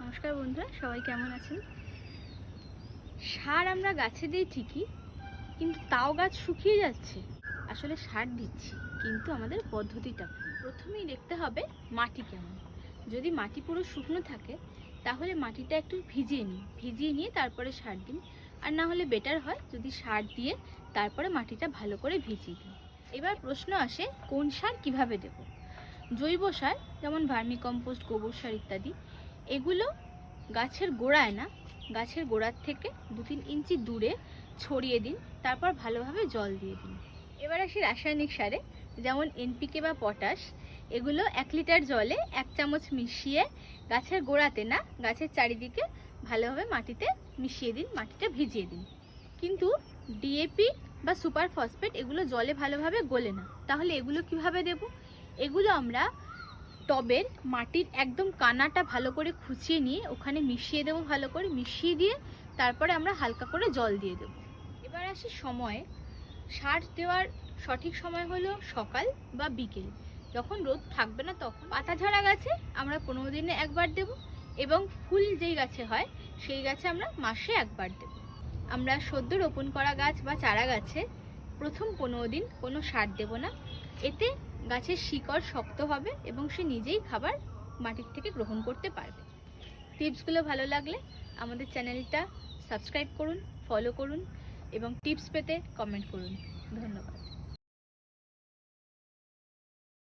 নমস্কার বন্ধুরা, সবাই কেমন আছেন? সার আমরা গাছে দিই ঠিকই, কিন্তু তাও গাছ শুকিয়ে যাচ্ছে। আসলে সার দিচ্ছি, কিন্তু আমাদের পদ্ধতিটা। প্রথমেই দেখতে হবে মাটি কেমন। যদি মাটি পুরো শুকনো থাকে, তাহলে মাটিটা একটু ভিজিয়ে নিন ভিজিয়ে নিয়ে তারপরে সার দিন আর না হলে বেটার হয় যদি সার দিয়ে তারপরে মাটিটা ভালো করে ভিজিয়ে দিই। এবার প্রশ্ন আসে, কোন সার কীভাবে দেব? জৈব সার, যেমন ভার্মিকম্পোস্ট, গোবর সার ইত্যাদি, এগুলো গাছের গোড়ায় না, গাছের গোড়ার থেকে দু তিন ইঞ্চি দূরে ছড়িয়ে দিন, তারপর ভালোভাবে জল দিয়ে দিন। এবার আসি রাসায়নিক সারে, যেমন এনপিকে বা পটাশ এগুলো এক লিটার জলে এক চামচ মিশিয়ে গাছের গোড়াতে না, গাছের চারিদিকে ভালোভাবে মাটিতে মিশিয়ে দিন, মাটিটা ভিজিয়ে দিন। কিন্তু ডিএপি বা সুপার ফসফেট এগুলো জলে ভালোভাবে গলে না, তাহলে এগুলো কীভাবে দেব? এগুলো আমরা টবের মাটির একদম কানাটা ভালো করে খুঁচিয়ে নিয়ে ওখানে মিশিয়ে দেবো ভালো করে, মিশিয়ে দিয়ে তারপরে আমরা হালকা করে জল দিয়ে দেবো। এবার আসি সময়ে। সার দেওয়ার সঠিক সময় হলো সকাল বা বিকেল। যখন রোদ থাকবে না তখন পাতা ঝরা গাছে আমরা পনেরো দিনে একবার দেব এবং ফুল যেই গাছে হয় সেই গাছে আমরা মাসে একবার দেব। আমরা সদ্য রোপণ করা গাছ বা চারা গাছে প্রথম পনেরো দিন কোনো সার দেব না। এতে গাছের শিকড় শক্ত হবে এবং সে নিজেই খাবার মাটির থেকে গ্রহণ করতে পারবে। টিপসগুলো ভালো লাগলে আমাদের চ্যানেলটা সাবস্ক্রাইব করুন, ফলো করুন এবং টিপস পেতে কমেন্ট করুন। ধন্যবাদ।